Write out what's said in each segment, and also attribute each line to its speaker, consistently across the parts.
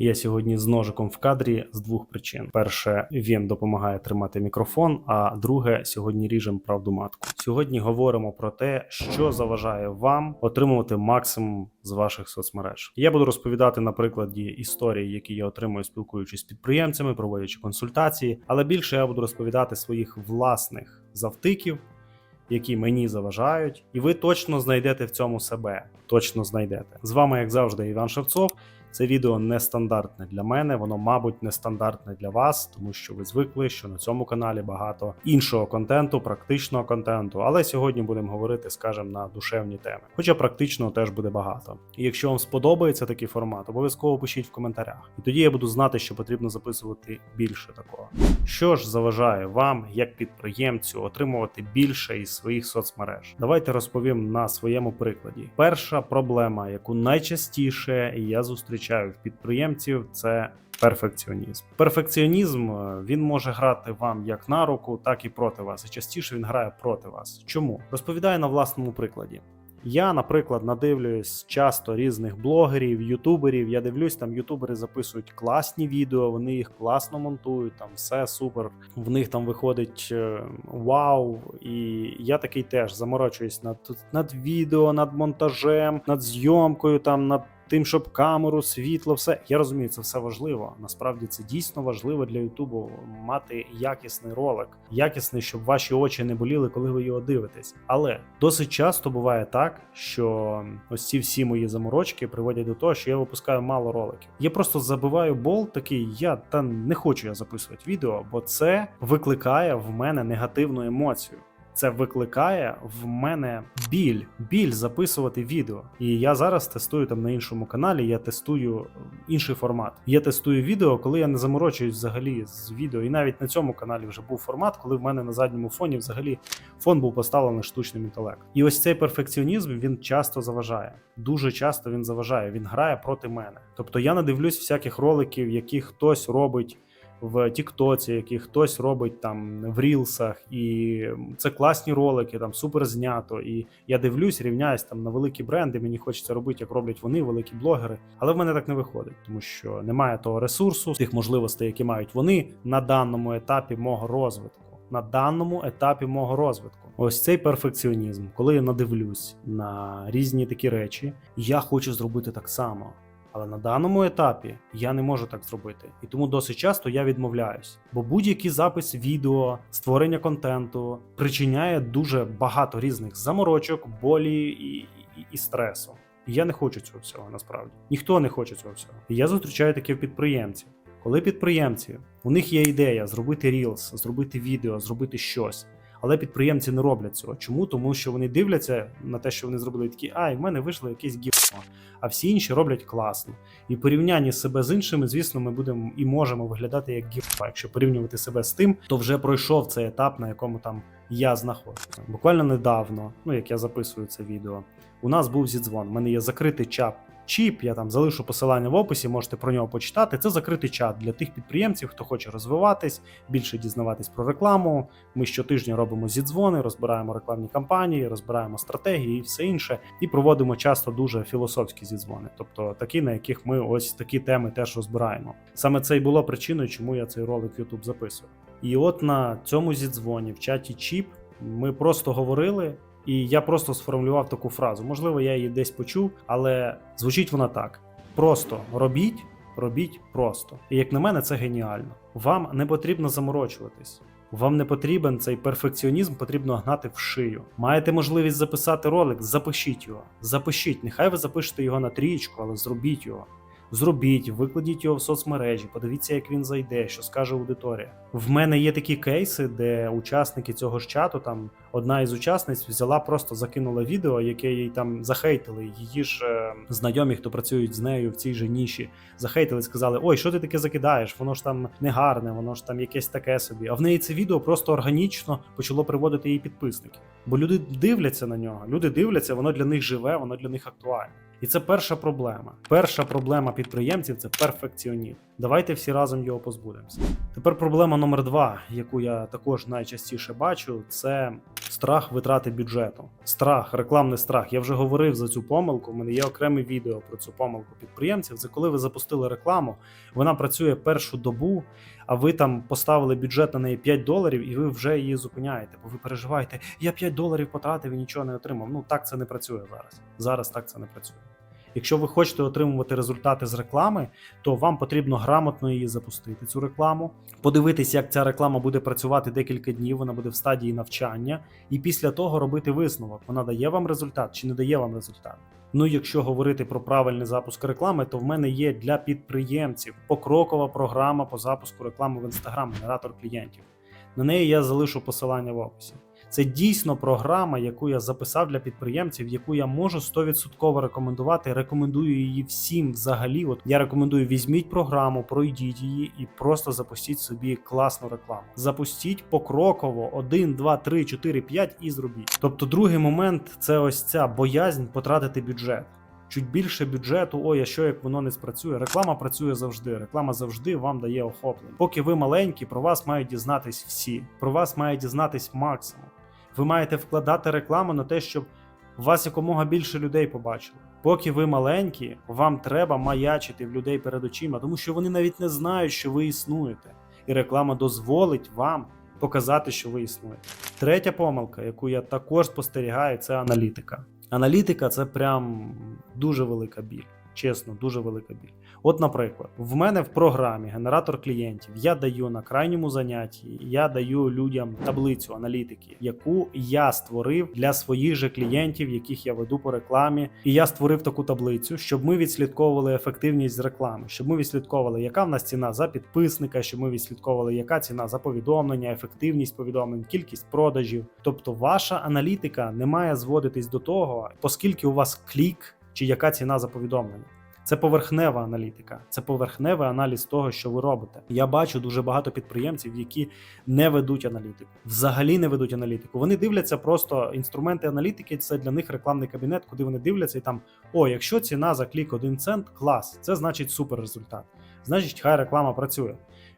Speaker 1: Я сьогодні з ножиком в кадрі з двох причин: перше, він допомагає тримати мікрофон. А друге, сьогодні ріжемо правду матку. Сьогодні говоримо про те, що заважає вам отримувати максимум з ваших соцмереж. Я буду розповідати на прикладі історії, які я отримую, спілкуючись з підприємцями, проводячи консультації. Але більше я буду розповідати своїх власних завтиків, які мені заважають, і ви точно знайдете в цьому себе. Точно знайдете. З вами, як завжди, Іван Шевцов. Це відео нестандартне для мене, воно, мабуть, нестандартне для вас, тому що ви звикли, що на цьому каналі багато іншого контенту, практичного контенту. Але сьогодні будемо говорити, скажімо, на душевні теми. Хоча практичного теж буде багато. І якщо вам сподобається такий формат, обов'язково пишіть в коментарях. І тоді я буду знати, що потрібно записувати більше такого. Що ж заважає вам, як підприємцю, отримувати більше із своїх соцмереж? Давайте розповім на своєму прикладі. Перша проблема, яку найчастіше я зустрічаю в підприємців, це перфекціонізм. Перфекціонізм е, він може грати вам як на руку, так і проти вас. І частіше він грає проти вас. Чому розповідаю на власному прикладі. Я, наприклад, надивлююсь часто різних блогерів, ютуберів. Я дивлюсь, там ютубери записують класні відео, вони їх класно монтують, там все супер. В них там виходить е, вау. І я такий теж заморочуюсь над над відео, над монтажем, над зйомкою, там над. Тим, щоб камеру, світло, все я розумію, це все важливо. Насправді це дійсно важливо для Ютубу мати якісний ролик, якісний, щоб ваші очі не боліли, коли ви його дивитесь. Але досить часто буває так, що ось ці всі мої заморочки приводять до того, що я випускаю мало роликів. Я просто забиваю болт такий. Я та не хочу я записувати відео, бо це викликає в мене негативну емоцію це викликає в мене біль, біль записувати відео. І я зараз тестую там на іншому каналі. Я тестую інший формат. Я тестую відео, коли я не заморочуюсь взагалі з відео. І навіть на цьому каналі вже був формат, коли в мене на задньому фоні взагалі фон був поставлений штучним інтелектом. І ось цей перфекціонізм він часто заважає. Дуже часто він заважає. Він грає проти мене. Тобто я надивлюсь всяких роликів, які хтось робить в Тіктоці, які хтось робить там в рілсах, і це класні ролики, там супер знято. І я дивлюсь, рівняюсь там на великі бренди. Мені хочеться робити, як роблять вони, великі блогери. Але в мене так не виходить, тому що немає того ресурсу, тих можливостей, які мають вони на даному етапі мого розвитку. На даному етапі мого розвитку, ось цей перфекціонізм, коли я надивлюсь на різні такі речі, я хочу зробити так само. Але на даному етапі я не можу так зробити, і тому досить часто я відмовляюсь. Бо будь-який запис відео, створення контенту причиняє дуже багато різних заморочок, болі і, і, і стресу. І я не хочу цього всього насправді. Ніхто не хоче цього всього. І я зустрічаю таке в підприємців. Коли підприємці, у них є ідея зробити рілс, зробити відео, зробити щось. Але підприємці не роблять цього. Чому? Тому що вони дивляться на те, що вони зробили і такі, а в мене вийшло якесь гівно, а всі інші роблять класно. І порівняння себе з іншими, звісно, ми будемо і можемо виглядати як гіпа. Якщо порівнювати себе з тим, хто вже пройшов цей етап, на якому там я знаходжуся. Буквально недавно, ну як я записую це відео, у нас був зідзвон. У мене є закритий чат чіп. Я там залишу посилання в описі, можете про нього почитати. Це закритий чат для тих підприємців, хто хоче розвиватись, більше дізнаватись про рекламу. Ми щотижня робимо зідзвони, розбираємо рекламні кампанії, розбираємо стратегії і все інше, і проводимо часто дуже філософські зідзвони, тобто такі, на яких ми ось такі теми теж розбираємо. Саме це й було причиною, чому я цей ролик YouTube записую. І от на цьому зідзвоні в чаті Чіп ми просто говорили. І я просто сформулював таку фразу. Можливо, я її десь почув, але звучить вона так: просто робіть, робіть просто. І як на мене, це геніально. Вам не потрібно заморочуватись. Вам не потрібен цей перфекціонізм, потрібно гнати в шию. Маєте можливість записати ролик, запишіть його. Запишіть. Нехай ви запишете його на трієчку, але зробіть його. Зробіть, викладіть його в соцмережі, подивіться, як він зайде, що скаже аудиторія. В мене є такі кейси, де учасники цього ж чату, там одна із учасниць взяла, просто закинула відео, яке їй там захейтили. Її ж е, знайомі, хто працюють з нею в цій же ніші, захейтили, сказали: Ой, що ти таке закидаєш? Воно ж там не гарне, воно ж там якесь таке собі. А в неї це відео просто органічно почало приводити її підписники. Бо люди дивляться на нього. Люди дивляться, воно для них живе, воно для них актуальне. І це перша проблема. Перша проблема підприємців це перфекціонізм. Давайте всі разом його позбудемося. Тепер проблема номер два, яку я також найчастіше бачу, це страх витрати бюджету. Страх, рекламний страх. Я вже говорив за цю помилку. У мене є окреме відео про цю помилку підприємців. Це коли ви запустили рекламу, вона працює першу добу, а ви там поставили бюджет на неї 5 доларів, і ви вже її зупиняєте. Бо ви переживаєте, я 5 доларів потратив і нічого не отримав. Ну так це не працює зараз. Зараз так це не працює. Якщо ви хочете отримувати результати з реклами, то вам потрібно грамотно її запустити, цю рекламу, подивитись, як ця реклама буде працювати декілька днів, вона буде в стадії навчання, і після того робити висновок, вона дає вам результат чи не дає вам результат. Ну, якщо говорити про правильний запуск реклами, то в мене є для підприємців покрокова програма по запуску реклами в Instagram, генератор клієнтів. На неї я залишу посилання в описі. Це дійсно програма, яку я записав для підприємців, яку я можу 100% рекомендувати. Рекомендую її всім взагалі. От я рекомендую, візьміть програму, пройдіть її і просто запустіть собі класну рекламу. Запустіть покроково 1, 2, 3, 4, 5 і зробіть. Тобто, другий момент це ось ця боязнь потратити бюджет. Чуть більше бюджету, ой, а що як воно не спрацює. Реклама працює завжди. Реклама завжди вам дає охоплення. Поки ви маленькі, про вас мають дізнатись всі. Про вас має дізнатись максимум. Ви маєте вкладати рекламу на те, щоб вас якомога більше людей побачили. Поки ви маленькі, вам треба маячити в людей перед очима, тому що вони навіть не знають, що ви існуєте, і реклама дозволить вам показати, що ви існуєте. Третя помилка, яку я також спостерігаю, це аналітика. Аналітика це прям дуже велика біль. Чесно, дуже велика біль. От, наприклад, в мене в програмі генератор клієнтів я даю на крайньому занятті, я даю людям таблицю аналітики, яку я створив для своїх же клієнтів, яких я веду по рекламі. І я створив таку таблицю, щоб ми відслідковували ефективність з реклами, щоб ми відслідковували, яка в нас ціна за підписника, щоб ми відслідковували, яка ціна за повідомлення, ефективність повідомлень, кількість продажів. Тобто, ваша аналітика не має зводитись до того, оскільки у вас клік чи яка ціна за повідомлення. Це поверхнева аналітика, це поверхневий аналіз того, що ви робите. Я бачу дуже багато підприємців, які не ведуть аналітику, взагалі не ведуть аналітику. Вони дивляться просто інструменти аналітики. Це для них рекламний кабінет, куди вони дивляться, і там о, якщо ціна за клік 1 цент, клас, це значить супер результат. Значить, хай реклама працює.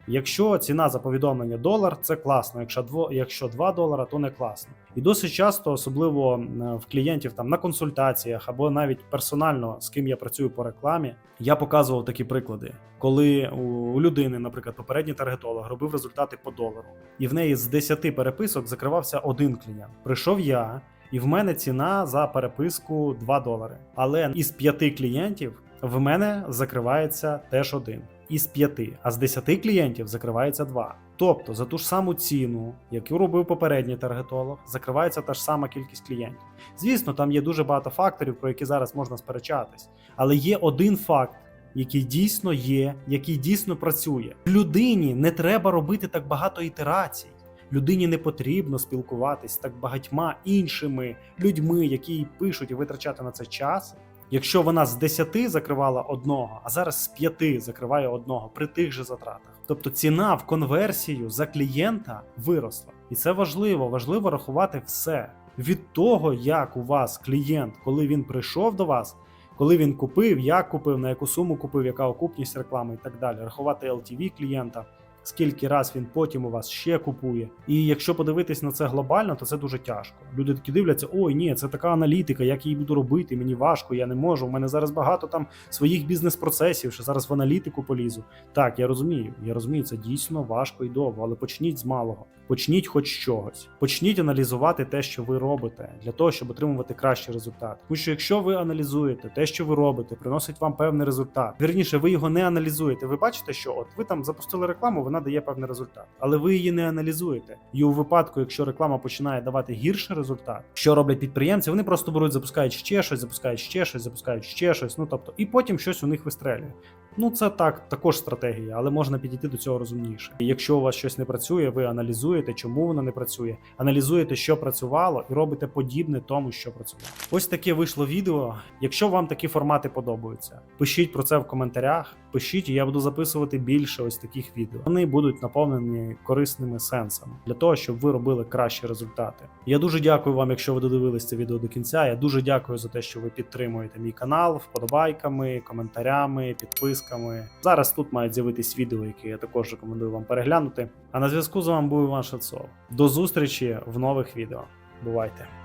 Speaker 1: Якщо ціна за повідомлення долар, це класно. Якщо дво, якщо 2 долара, то не класно. І досить часто, особливо в клієнтів там на консультаціях або навіть персонально з ким я працюю по рекламі, я показував такі приклади, коли у людини, наприклад, попередній таргетолог робив результати по долару, і в неї з 10 переписок закривався один клієнт. Прийшов я. І в мене ціна за переписку 2 долари. Але із 5 клієнтів в мене закривається теж один із 5, а з 10 клієнтів закривається 2. Тобто за ту ж саму ціну, яку робив попередній таргетолог, закривається та ж сама кількість клієнтів. Звісно, там є дуже багато факторів, про які зараз можна сперечатись, але є один факт. Який дійсно є, який дійсно працює. Людині не треба робити так багато ітерацій. Людині не потрібно спілкуватись з так багатьма іншими людьми, які пишуть і витрачати на це час. Якщо вона з 10 закривала одного, а зараз з 5 закриває одного при тих же затратах. Тобто ціна в конверсію за клієнта виросла. І це важливо, важливо рахувати все. Від того, як у вас клієнт, коли він прийшов до вас, коли він купив, як купив, на яку суму купив, яка окупність реклами і так далі, рахувати LTV клієнта. Скільки раз він потім у вас ще купує, і якщо подивитись на це глобально, то це дуже тяжко. Люди такі дивляться: ой, ні, це така аналітика, як її буду робити. Мені важко, я не можу. У мене зараз багато там своїх бізнес-процесів, що зараз в аналітику полізу. Так, я розумію. Я розумію, це дійсно важко і довго, але почніть з малого. Почніть хоч чогось. Почніть аналізувати те, що ви робите, для того, щоб отримувати кращий результат. Тому що якщо ви аналізуєте те, що ви робите, приносить вам певний результат. Вірніше, ви його не аналізуєте. Ви бачите, що от ви там запустили рекламу, вона дає певний результат, але ви її не аналізуєте. І у випадку, якщо реклама починає давати гірший результат, що роблять підприємці, вони просто беруть, запускають ще щось, запускають ще щось, запускають ще щось. Ну тобто, і потім щось у них вистрелює. Ну, це так, також стратегія, але можна підійти до цього розумніше. І якщо у вас щось не працює, ви аналізуєте, чому воно не працює, аналізуєте, що працювало, і робите подібне тому, що працювало. Ось таке вийшло відео. Якщо вам такі формати подобаються, пишіть про це в коментарях. Пишіть, і я буду записувати більше ось таких відео. Вони будуть наповнені корисними сенсами для того, щоб ви робили кращі результати. Я дуже дякую вам, якщо ви додивились це відео до кінця. Я дуже дякую за те, що ви підтримуєте мій канал вподобайками, коментарями, підписками підписками. Зараз тут мають з'явитись відео, які я також рекомендую вам переглянути. А на зв'язку з вами був Іван Шацов. До зустрічі в нових відео. Бувайте!